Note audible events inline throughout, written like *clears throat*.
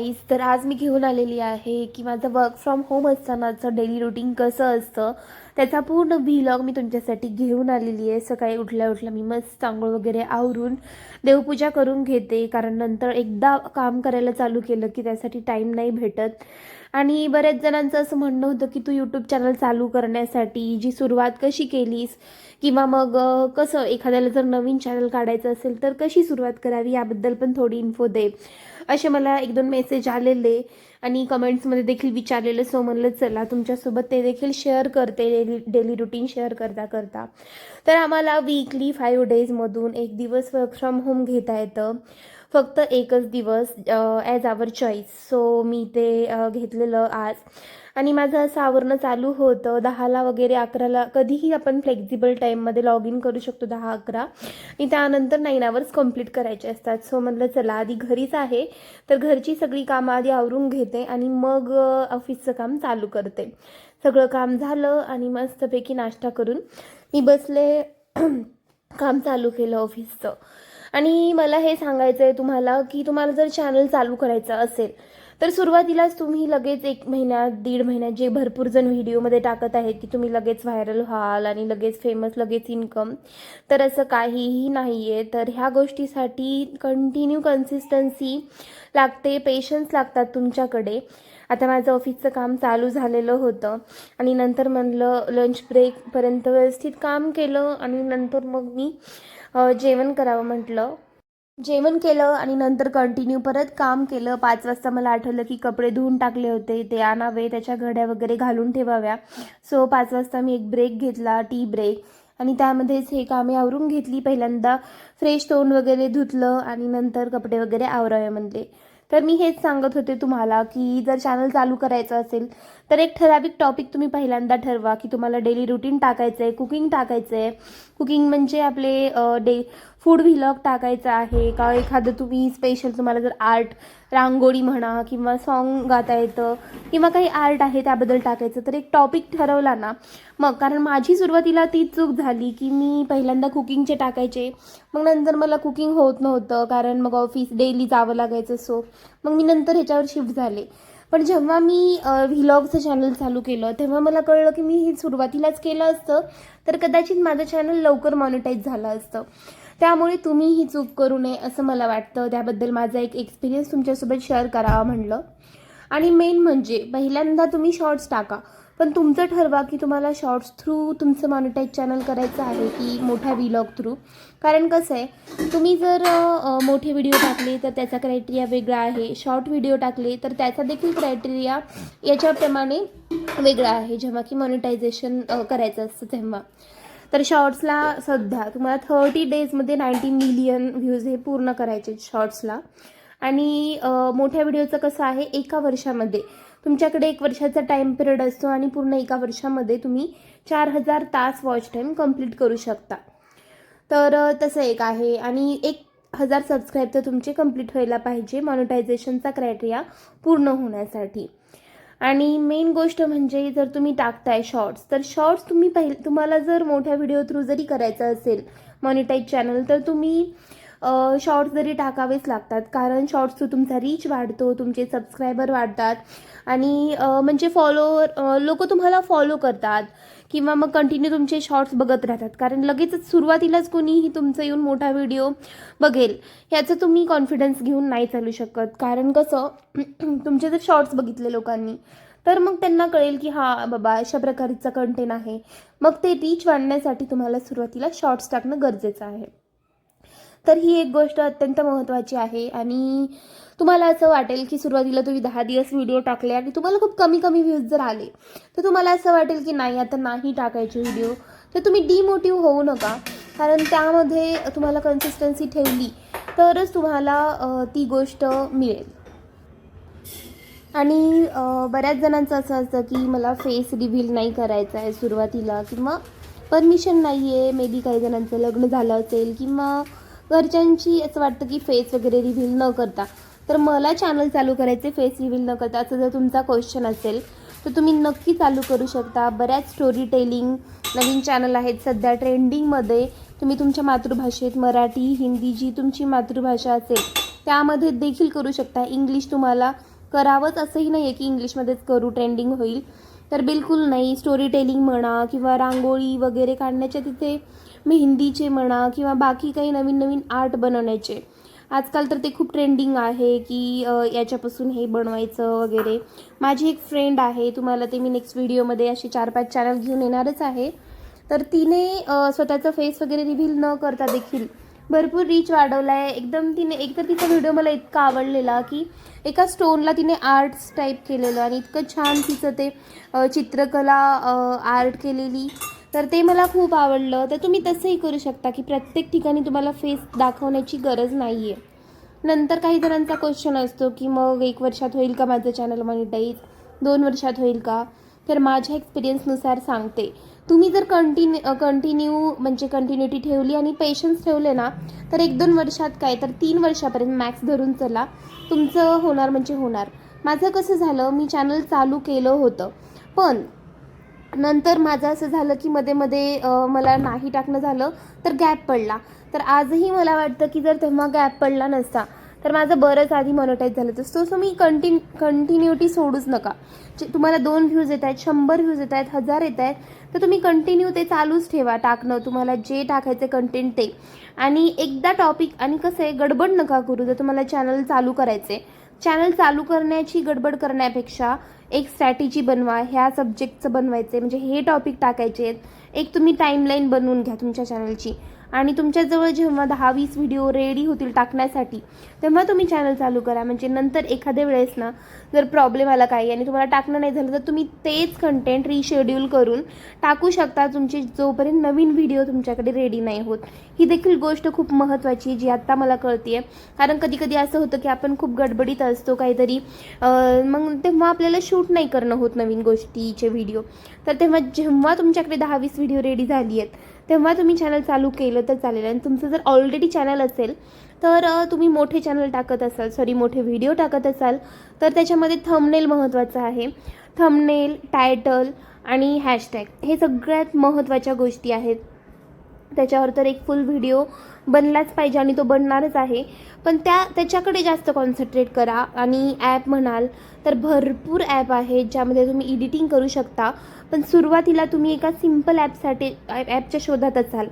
Guys तर आज मी घेऊन आलेली आहे की माझं वर्क फ्रॉम होम असतानाचं डेली रुटीन कसं असतं त्याचा पूर्ण व्हिलॉग मी तुमच्यासाठी घेऊन आलेली आहे. सकाळी उठल्या उठल्या मी मस्त आंघोळ वगैरे आवरून देवपूजा करून घेते कारण नंतर एकदा काम करायला चालू केलं की त्यासाठी टाईम नाही भेटत. आणि बऱ्याच जणांचं असं म्हणणं होतं की तू यूट्यूब चॅनल चालू करण्यासाठी जी सुरुवात कशी केलीस किंवा मग कसं एखाद्याला जर नवीन चॅनल काढायचं असेल तर कशी सुरुवात करावी याबद्दल पण थोडी इन्फो दे. असे मला एक दोन मेसेज आलेले आणि कमेंट्समध्ये देखील विचारलेलं सो म्हणलं चला तुमच्यासोबत ते देखील शेअर करते डेली डेली रुटीन शेअर करता करता. तर आम्हाला वीकली फाईव्ह डेजमधून एक दिवस वर्क फ्रॉम होम घेता येतं. फक्त एकच दिवस ॲज आवर चॉईस सो मी ते घेतलेलं आज. आणि माझं असं आवरणं चालू होतं. दहाला वगैरे अकराला कधीही आपण फ्लेक्झिबल टाईममध्ये लॉग इन करू शकतो दहा अकरा. आणि त्यानंतर नाईन आवर्स कंप्लीट करायचे असतात. सो म्हटलं चला आधी घरीच आहे. तर घरची सगळी कामं आधी आवरून घेते आणि मग ऑफिसचं काम चालू करते. सगळं काम झालं आणि मस्तपैकी नाश्ता करून मी बसले काम चालू केलं ऑफिसचं आणि मला हे सांगायचं आहे तुम्हाला की तुम्हाला जर चॅनल चालू करायचं असेल तर सुरुवातीलाच तुम्ही लगेच एक महिन्यात दीड महिन्यात जे भरपूर जण व्हिडिओमध्ये टाकत आहेत की तुम्ही लगेच व्हायरल व्हाल आणि लगेच फेमस लगेच इन्कम तर असं काहीही नाही आहे तर ह्या गोष्टीसाठी कंटिन्यू कन्सिस्टन्सी लागते पेशन्स लागतात तुमच्याकडे. आता माझं ऑफिसचं काम चालू झालेलं होतं आणि नंतर म्हणलं लंच ब्रेकपर्यंत व्यवस्थित काम केलं आणि नंतर मग मी जेवण करावं म्हटलं. जेवण केलं आणि नंतर कंटिन्यू परत काम केलं. पाच वाजता मला आठवलं की कपडे धुवून टाकले होते. ते आणावे त्याच्या घड्या वगैरे घालून ठेवाव्या. सो पाच वाजता मी एक ब्रेक घेतला टी ब्रेक आणि त्यामध्येच हे कामे आवरून घेतली. पहिल्यांदा फ्रेश तोंड वगैरे धुतलं आणि नंतर कपडे वगैरे आवरावे म्हणले. तर मी हेच सांगत होते तुम्हाला की जर चॅनल चालू करायचं असेल तर एक ठराविक टॉपिक तुम्ही पहिल्यांदा ठरवा की तुम्हाला डेली रुटीन टाकायचं आहे कुकिंग टाकायचं आहे कुकिंग म्हणजे आपले डे फूड व्हिलॉग टाकायचं आहे का एखादं तुम्ही स्पेशल तुम्हाला जर आर्ट रांगोळी म्हणा किंवा सॉन्ग गाता येतं किंवा काही आर्ट आहे त्याबद्दल टाकायचं तर एक टॉपिक ठरवला ना. मग कारण माझी सुरुवातीला ती चूक झाली की मी पहिल्यांदा कुकिंगचे टाकायचे. मग नंतर मला कुकिंग होत नव्हतं कारण मग ऑफिस डेली जावं लागायचं सो मग मी नंतर ह्याच्यावर शिफ्ट झाले. पण जेव्हा मी व्हिलॉगचं चॅनल चालू केलं तेव्हा मला कळलं की मी हे सुरुवातीलाच केलं असतं तर कदाचित माझं चॅनल लवकर मॉनिटाईज झालं असतं. त्यामुळे तुम्ही ही चूक करू नये असं मला वाटतं. त्याबद्दल माझा एक एक्सपिरियन्स तुमच्यासोबत शेअर करावा म्हणलं. आणि मेन म्हणजे पहिल्यांदा तुम्ही शॉर्ट्स टाका. पण तुमचं ठरवा की तुम्हाला शॉर्ट्स थ्रू तुमचं मॉनिटाईज चॅनल करायचं आहे की मोठ्या व्हिलॉग थ्रू कारण कसं आहे तुम्ही जर मोठे व्हिडिओ टाकले तर त्याचा क्रायटेरिया वेगळा आहे. शॉर्ट व्हिडिओ टाकले तर त्याचा देखील क्रायटेरिया याच्याप्रमाणे वेगळा आहे. जेव्हा की मॉनिटायझेशन करायचं असतं तेव्हा. तर शॉर्ट्सला सध्या तुम्हाला थर्टी डेजमध्ये नाईन्टी मिलियन व्ह्यूज हे पूर्ण करायचे शॉर्ट्सला. आणि मोठ्या व्हिडिओचं कसं आहे एका वर्षामध्ये. तुमच्याकडे एक वर्षाचा टाईम पिरियड असतो आणि पूर्ण एका वर्षामध्ये तुम्ही चार हजार तास वॉच टाईम कंप्लीट करू शकता. तर तसं एक आहे. आणि एक हजार सबस्क्राईब तर तुमचे कंप्लीट व्हायला पाहिजे. मॉनिटायझेशनचा क्रायटेरिया पूर्ण होण्यासाठी. आणि मेन गोष्ट म्हणजे जर तुम्ही टाकताय शॉर्ट्स तर शॉर्ट्स तुम्ही पहिले तुम्हाला जर मोठ्या व्हिडिओ थ्रू जरी करायचं असेल मॉनिटाईज चॅनल तर तुम्ही शॉर्ट्स जरी टाकावेच लागतात कारण शॉर्ट्स थ्रू तुमचा रीच वाढतो तुमचे सबस्क्रायबर वाढतात आणि म्हणजे फॉलोवर लोक तुम्हाला फॉलो करतात किंवा मग कंटिन्यू तुमचे शॉर्ट्स बघत राहतात. कारण लगेचच सुरुवातीलाच कोणीही तुमचं येऊन मोठा व्हिडिओ बघेल ह्याचं तुम्ही कॉन्फिडन्स घेऊन नाही चालू शकत. कारण कसं *clears throat* तुमचे जर शॉर्ट्स बघितले लोकांनी तर मग त्यांना कळेल की हा बाबा अशा प्रकारचा कंटेंट आहे. मग ते रीच वाढण्यासाठी तुम्हाला सुरुवातीला शॉर्ट्स टाकणं गरजेचं आहे. तर ही एक गोष्ट अत्यंत महत्त्वाची आहे. आणि तुम्हाला असं वाटेल की सुरुवातीला तुम्ही दहा दिवस व्हिडिओ टाकले आणि तुम्हाला खूप कमी कमी व्ह्यूज जर आले तर तुम्हाला असं वाटेल की नाही आता नाही टाकायचे व्हिडिओ तर तुम्ही डिमोटिव्ह होऊ नका. कारण त्यामध्ये तुम्हाला कन्सिस्टन्सी ठेवली तरच तुम्हाला ती गोष्ट मिळेल. आणि बऱ्याच जणांचं असं असतं की मला फेस रिव्हील नाही करायचं आहे सुरुवातीला किंवा परमिशन नाही आहे मे बी काही जणांचं लग्न झालं असेल किंवा घरच्यांची असं वाटतं की फेस वगैरे रिव्हील न करता. तर मला चॅनल चालू करायचे फेस रिव्हील न करता. असं जर तुमचा क्वेश्चन असेल तर तुम्ही नक्की चालू करू शकता. बऱ्याच स्टोरी टेलिंग नवीन चॅनल आहेत. सध्या ट्रेंडिंगमध्ये तुम्ही तुमच्या मातृभाषेत मराठी हिंदी जी तुमची मातृभाषा असेल त्यामध्ये देखील करू शकता. इंग्लिश तुम्हाला करावंच असंही नाही आहे की इंग्लिशमध्येच करू ट्रेंडिंग होईल. तर बिलकुल नाही. स्टोरी टेलिंग म्हणा किंवा रांगोळी वगैरे काढण्याच्या तिथे मेहंदीचे म्हणा किंवा बाकी काही नवीन नवीन आर्ट बनवण्याचे. आजकाल तर ते खूप ट्रेंडिंग आहे की याच्यापासून हे बनवायचं वगैरे. माझी एक फ्रेंड आहे तुम्हाला ते मी नेक्स्ट व्हिडिओमध्ये असे चार पाच चॅनल घेऊन येणारच आहे. तर तिने स्वतःचं फेस वगैरे रिव्हील न करता देखील भरपूर रीच वाढवला आहे एकदम तिने एकतर तिचा व्हिडिओ मला इतका आवडलेला की एका स्टोनला तिने आर्ट्स टाईप केलेलं आणि इतकं छान तिचं ते चित्रकला आर्ट केलेली. तर ते मला खूप आवडलं. तर तुम्ही तसंही करू शकता की प्रत्येक ठिकाणी तुम्हाला फेस दाखवण्याची गरज नाही आहे नंतर काही जणांचा क्वेश्चन असतो की मग एक वर्षात होईल का माझं चॅनल मॉनिटाईज दोन वर्षात होईल का? तर माझ्या एक्सपिरियन्सनुसार सांगते. तुम्ही जर कंटिन्यू कंटिन्यू म्हणजे कंटिन्युटी ठेवली आणि पेशन्स ठेवले ना तर एक दोन वर्षात काय तर तीन वर्षापर्यंत मॅक्स धरून चला. तुमचं होणार म्हणजे होणार. माझं कसं झालं मी चॅनल चालू केलं होतं. पण नंतर माझं असं झालं की मध्ये मध्ये मला नाही टाकणं झालं तर गॅप पडला. तर आजही मला वाटतं की जर तेव्हा गॅप पडला नसता तर माझं बरंच आधी मॉनिटाईज झालं तर सो सो मी कंटिन्यू कंटिन्युटी सोडूच नका. जे तुम्हाला दोन व्ह्यूज येत आहेत शंभर व्ह्यूज येत आहेत हजार येत आहेत तर तुम्ही कंटिन्यू ते चालूच ठेवा. टाकणं तुम्हाला जे टाकायचं कंटेंट ते. आणि एकदा टॉपिक आणि कसं आहे गडबड नका करू जर तुम्हाला चॅनल चालू करायचे चॅनल चालू करण्याची गडबड करण्यापेक्षा एक स्ट्रॅटेजी बनवा ह्या सब्जेक्टचं बनवायचं म्हणजे हे टॉपिक टाकायचे आहेत एक तुम्ही टाईमलाईन बनवून घ्या तुमच्या चॅनलची आणि तुमच्याजवळ जेव्हा दहा वीस व्हिडिओ रेडी होतील टाकण्यासाठी तेव्हा तुम्ही चॅनल चालू करा. म्हणजे नंतर एखाद्या वेळेस ना जर प्रॉब्लेम आला काही आणि तुम्हाला टाकणं नाही झालं तर तुम्ही तेच कंटेंट रिशेड्यूल करून टाकू शकता. तुमची जोपर्यंत नवीन व्हिडिओ तुमच्याकडे रेडी नाही होत. ही देखील गोष्ट खूप महत्त्वाची जी आत्ता मला कळते कारण कधी कधी असं होतं की आपण खूप गडबडीत असतो काहीतरी मग तेव्हा आपल्याला शूट नाही करणं होत नवीन गोष्टीचे व्हिडिओ तर तेव्हा जेव्हा तुमच्याकडे दहा वीस व्हिडिओ रेडी झाली आहेत तेव्हा तुम्ही चॅनल चालू केलं तर चालेल. आणि तुमचं जर ऑलरेडी चॅनल असेल तर तुम्ही मोठे चॅनल टाकत असाल. सॉरी मोठे व्हिडिओ टाकत असाल तर त्याच्यामध्ये थंबनेल महत्त्वाचं आहे. थंबनेल टायटल आणि हॅशटॅग हे सगळ्यात महत्त्वाच्या गोष्टी आहेत. त्याच्यावर तर एक फुल व्हिडिओ बनलाच पाहिजे आणि तो बनणारच आहे. पण त्या त्याच्याकडे जास्त कॉन्सन्ट्रेट करा आणि ॲप म्हणाल तर भरपूर ॲप आहेत ज्यामध्ये तुम्ही एडिटिंग करू शकता. पण सुरुवातीला तुम्ही एका सिंपल ॲपसाठी ॲपच्या शोधात असाल.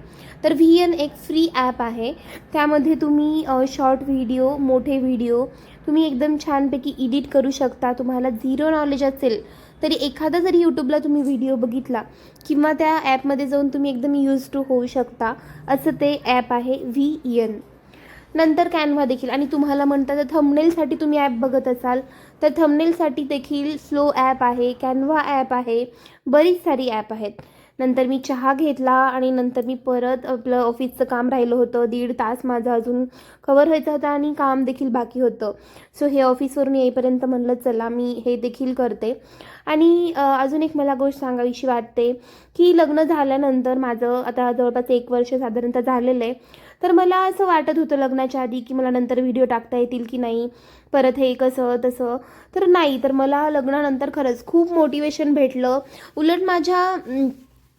तर व्ही एन एक फ्री ॲप आहे. त्यामध्ये तुम्ही शॉर्ट व्हिडिओ मोठे व्हिडिओ तुम्ही एकदम छानपैकी एडिट करू शकता. तुम्हाला झिरो नॉलेज असेल तरी एखादा जरी यूट्यूबला तुम्ही व्हिडिओ बघितला किंवा त्या ॲपमध्ये जाऊन तुम्ही एकदम यूज टू होऊ शकता असं ते ॲप आहे व्ही एन नंतर कॅनव्हा देखील. आणि तुम्हाला म्हणता तर थंबनेलसाठी तुम्ही ॲप बघत असाल तर थंबनेलसाठी देखील स्लो ॲप आहे कॅनव्हा ॲप आहे बरीच सारी ॲप आहेत. नंतर मी चहा घेतला आणि नंतर मी परत आपलं ऑफिसचं काम राहिलं होतं. दीड तास माझं अजून कवर व्हायचं होतं आणि काम देखील बाकी होतं. सो हे ऑफिसवरून येईपर्यंत म्हणलं चला मी हे देखील करते. आणि अजून एक मला गोष्ट सांगावीशी वाटते की लग्न झाल्यानंतर माझं आता जवळपास एक वर्ष साधारणतः झालेलं आहे. तर मला असं वाटत होतं लग्नाच्या आधी की मला नंतर व्हिडिओ टाकता येतील की नाही परत हे कसं तसं. तर नाही तर मला लग्नानंतर खरंच खूप मोटिवेशन भेटलं. उलट माझ्या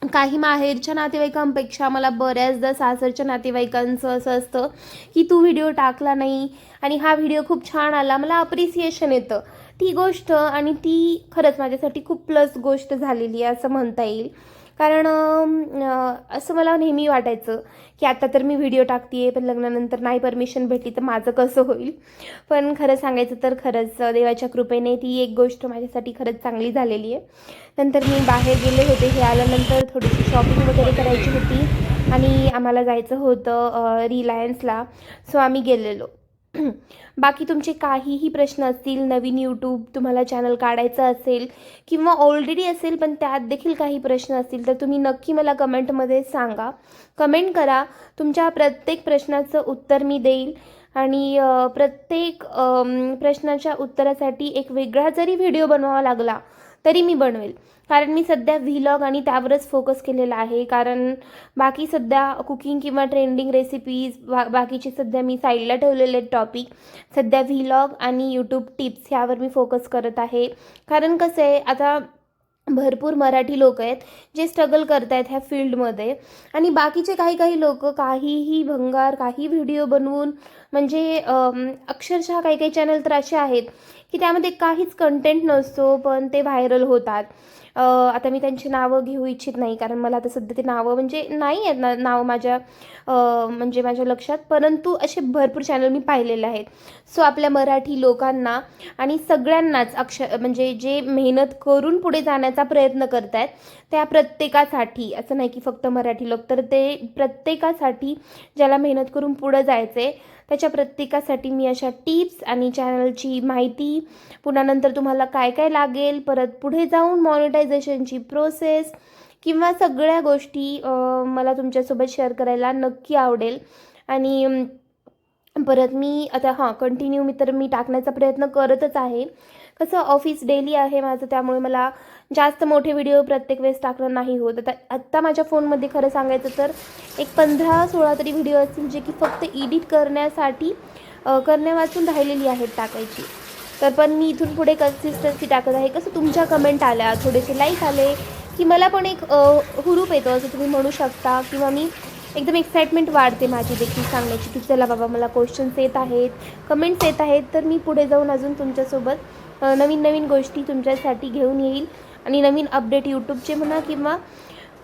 काही माहेरच्या नातेवाईकांपेक्षा मला बऱ्याचदा सासरच्या नातेवाईकांचं असं असतं की तू व्हिडिओ टाकला नाही आणि हा व्हिडिओ खूप छान आला मला अप्रिसिएशन येतं. ती गोष्ट आणि ती खरंच माझ्यासाठी खूप प्लस गोष्ट झालेली आहे असं म्हणता येईल. कारण असं मला नेहमी वाटायचं की आता तर मी व्हिडिओ टाकते पण लग्नानंतर नाही परमिशन भेटली तर माझं कसं होईल? पण खरं सांगायचं तर खरंच देवाच्या कृपेने ती एक गोष्ट माझ्यासाठी खरंच चांगली झालेली आहे. नंतर मी बाहेर गेले होते हे आल्यानंतर थोडीशी शॉपिंग वगैरे करायची होती आणि आम्हाला जायचं होतं रिलायन्सला सो आम्ही गेलेलो. *clears throat* बाकी तुमचे काहीही प्रश्न असतील नवीन यूट्यूब तुम्हाला चॅनल काढायचं असेल किंवा ऑलरेडी असेल पण त्यात देखील काही प्रश्न असतील तर तुम्ही नक्की मला कमेंटमध्ये सांगा. कमेंट करा. तुमच्या प्रत्येक प्रश्नाचं उत्तर मी देईल. आणि प्रत्येक प्रश्नाच्या उत्तरासाठी एक वेगळा जरी व्हिडिओ बनवावा लागला तरी मी बनवेल. कारण मी सध्या व्हिलॉग आणि त्यावरच फोकस केलेला आहे. कारण बाकी सध्या कुकिंग किंवा ट्रेंडिंग रेसिपीज बा बाकीचे सध्या मी साईडला ठेवलेले टॉपिक सध्या व्हिलॉग आणि यूट्यूब टिप्स ह्यावर मी फोकस करत आहे. कारण कसं आहे आता भरपूर मराठी लोक आहेत जे स्ट्रगल करत आहेत ह्या फील्डमध्ये आणि बाकीचे काही काही लोक काहीही भंगार काही व्हिडिओ बनवून म्हणजे अक्षरशः काही काही चॅनल तर असे आहेत की त्यामध्ये काहीच कंटेंट नसतो पण ते व्हायरल होतात. आता मी त्यांची नावं घेऊ इच्छित नाही कारण मला आता सध्या ते नावं म्हणजे नाही आहेत ना नावं माझ्या म्हणजे माझ्या लक्षात परंतु असे भरपूर चॅनल मी पाहिलेले आहेत. सो आपल्या मराठी लोकांना आणि सगळ्यांनाच अक्ष म्हणजे जे मेहनत करून पुढे जाण्याचा प्रयत्न करत आहेत त्या प्रत्येकासाठी असं नाही की फक्त मराठी लोक तर ते प्रत्येकासाठी ज्याला मेहनत करून पुढं जायचं आहे त्याच्या प्रत्येकासाठी मी अशा टिप्स आणि चॅनलची माहिती पुन्हा नंतर तुम्हाला काय काय लागेल परत पुढे जाऊन मॉनिटायझेशनची प्रोसेस किंवा सगळ्या गोष्टी मला तुमच्यासोबत शेअर करायला नक्की आवडेल. आणि परत मी आता हां कंटिन्यू मी तर मी टाकण्याचा प्रयत्न करतच आहे. कसं ऑफिस डेली आहे माझं त्यामुळे मला जास्त मोठे व्हिडिओ प्रत्येक वेळेस टाकणं नाही होत. आता आत्ता माझ्या फोनमध्ये खरं सांगायचं तर एक पंधरा सोळा तरी व्हिडिओ असतील जे की फक्त एडिट करण्यासाठी करण्यावाचून राहिलेली आहेत टाकायची. तर पण मी इथून पुढे कन्सिस्टन्सी टाकत आहे. कसं तुमच्या कमेंट आल्या थोडेसे लाईक आले की मला पण एक हुरूप येतो असं तुम्ही म्हणू शकता. किंवा मी एकदम एक्साइटमेंट वाढते माझी देखील सांगण्याची की चला बाबा मला क्वेश्चन्स येत आहेत कमेंट्स येत आहेत तर मी पुढे जाऊन अजून तुमच्यासोबत नवीन नवीन गोष्टी तुमच्यासाठी घेऊन येईल. आणि नवीन अपडेट यूट्यूबचे म्हणा किंवा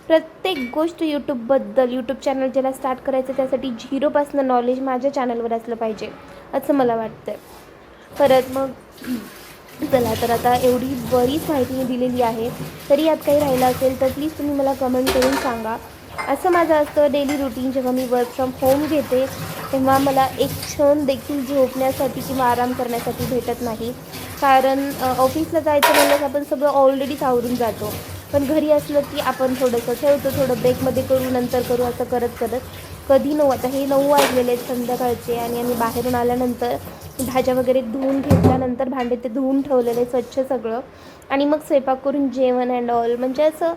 प्रत्येक गोष्ट यूट्यूबबद्दल यूट्यूब चॅनल ज्याला स्टार्ट करायचं त्यासाठी झिरोपासनं नॉलेज माझ्या चॅनलवर असलं पाहिजे असं मला वाटतं परत मग चला तर आता एवढी बरीच माहिती मी दिलेली आहे. तरी यात काही राहिलं असेल तर प्लीज तुम्ही मला कमेंट करून सांगा. असं माझं असतं डेली रुटीन जेव्हा मी वर्क फ्रॉम होम घेते तेव्हा मला एक क्षण देखील झोपण्यासाठी किंवा आराम करण्यासाठी भेटत नाही. कारण ऑफिसला जायचं म्हणलं आपण सगळं ऑलरेडीच आवरून जातो. पण घरी असलं की आपण थोडंसं ठेवतो थोडं ब्रेकमध्ये करू नंतर करू असं करत करत. कधी नऊ आता हे नऊ वाजलेले आहेत संध्याकाळचे आणि आम्ही बाहेरून आल्यानंतर भाज्या वगैरे धुवून घेतल्यानंतर भांडे ते धुवून ठेवलेले स्वच्छ सगळं. आणि मग स्वयंपाक करून जेवण अँड ऑल म्हणजे असं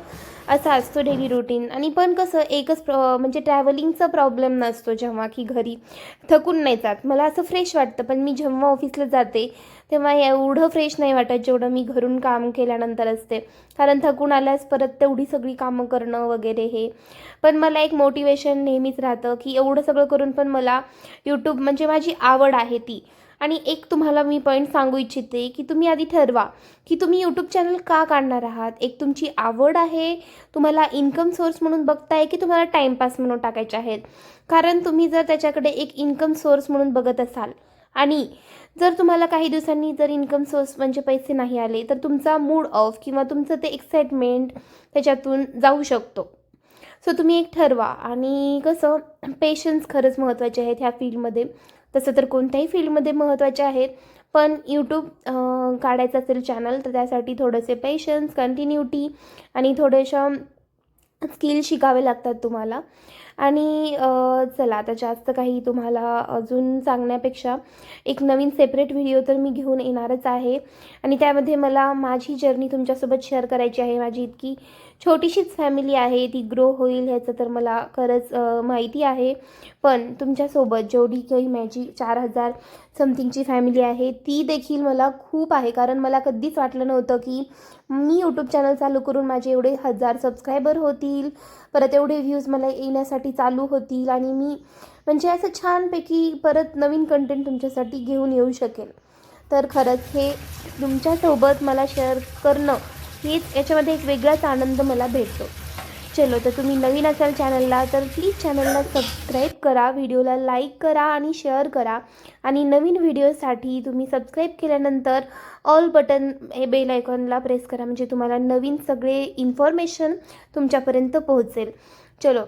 असा असतो डेली रुटीन आणि पण कसं एकच प्र म्हणजे ट्रॅव्हलिंगचा प्रॉब्लेम नसतो जेव्हा की घरी थकून नाही जात. मला असं फ्रेश वाटतं पण मी जेव्हा ऑफिसला जाते तेव्हा एवढं फ्रेश नाही वाटत जेवढं मी घरून काम केल्यानंतर असते. कारण थकून आल्यास परत तेवढी सगळी कामं करणं वगैरे हे. पण मला एक मोटिवेशन नेहमीच राहतं की एवढं सगळं करून पण मला यूट्यूब म्हणजे माझी आवड आहे ती. आणि एक तुम्हाला मी पॉईंट सांगू इच्छिते की तुम्ही आधी ठरवा की तुम्ही यूट्यूब चॅनल का काढणार आहात? एक तुमची आवड आहे तुम्हाला इन्कम सोर्स म्हणून बघताय की तुम्हाला टाईमपास म्हणून टाकायचे आहेत? कारण तुम्ही जर त्याच्याकडे एक इन्कम सोर्स म्हणून बघत असाल आणि जर तुम्हाला काही दिवसांनी जर इन्कम सोर्स म्हणजे पैसे नाही आले तर तुमचा मूड ऑफ किंवा तुमचं ते एक्साइटमेंट त्याच्यातून जाऊ शकतो. सो तुम्ही एक ठरवा आणि कसं पेशन्स खरंच महत्त्वाचे आहेत ह्या फील्डमध्ये तसं तर कोणत्याही फील्डमध्ये महत्त्वाचे आहेत. पण यूट्यूब काढायचं असेल चॅनल तर त्यासाठी थोडंसे पेशन्स कंटिन्युटी आणि थोडेशा स्किल शिकावे लागतात तुम्हाला. आणि चला आता जास्त काही तुम्हाला अजून सांगण्यापेक्षा एक नवीन सेपरेट व्हिडिओ तर मी घेऊन येणारच आहे. आणि त्यामध्ये मला माझी जर्नी तुमच्यासोबत शेअर करायची आहे. माझी इतकी छोटीशीच फॅमिली आहे ती ग्रो होईल ह्याचं तर मला खरंच माहिती आहे. पण तुमच्यासोबत जेवढी काही माझी चार हजार समथिंगची फॅमिली आहे ती देखील मला खूप आहे. कारण मला कधीच वाटलं नव्हतं की मी यूट्यूब चॅनल चालू करून माझे एवढे हजार सबस्क्रायबर होतील. परत एवढे व्ह्यूज मला येण्यासाठी चालू होतील आणि मी म्हणजे असं छानपैकी परत नवीन कंटेंट तुमच्यासाठी घेऊन येऊ शकेल तर खरंच हे तुमच्यासोबत मला शेअर करणं हीच याच्यामध्ये एक वेगळाच आनंद मला भेटतो. चलो तर तुम्ही नवीन असाल चॅनलला तर प्लीज चॅनलला सबस्क्राईब करा व्हिडिओला लाईक करा आणि शेअर करा. आणि नवीन व्हिडिओसाठी तुम्ही सबस्क्राईब केल्यानंतर ऑल बटन हे बेल आयकॉनला प्रेस करा म्हणजे तुम्हाला नवीन सगळे इन्फॉर्मेशन तुमच्यापर्यंत पोहोचेल. चलो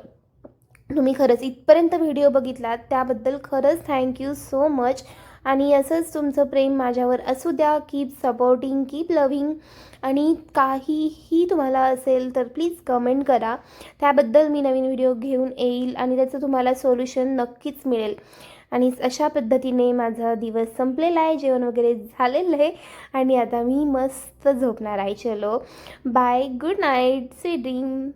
तुम्ही खरंच इथपर्यंत व्हिडिओ बघितलात त्याबद्दल खरंच थँक्यू सो मच आणि असंच तुमचं प्रेम माझ्यावर असू द्या. कीप सपोर्टिंग कीप लव्हिंग आणि काहीही तुम्हाला असेल तर प्लीज कमेंट करा. त्याबद्दल मी नवीन व्हिडिओ घेऊन येईल आणि त्याचं तुम्हाला सोल्युशन नक्कीच मिळेल. आणि अशा पद्धतीने माझा दिवस संपलेला आहे. जेवण वगैरे झालेलं आहे. आणि आता मी मस्त झोपणार आहे. चलो. Bye good night see dream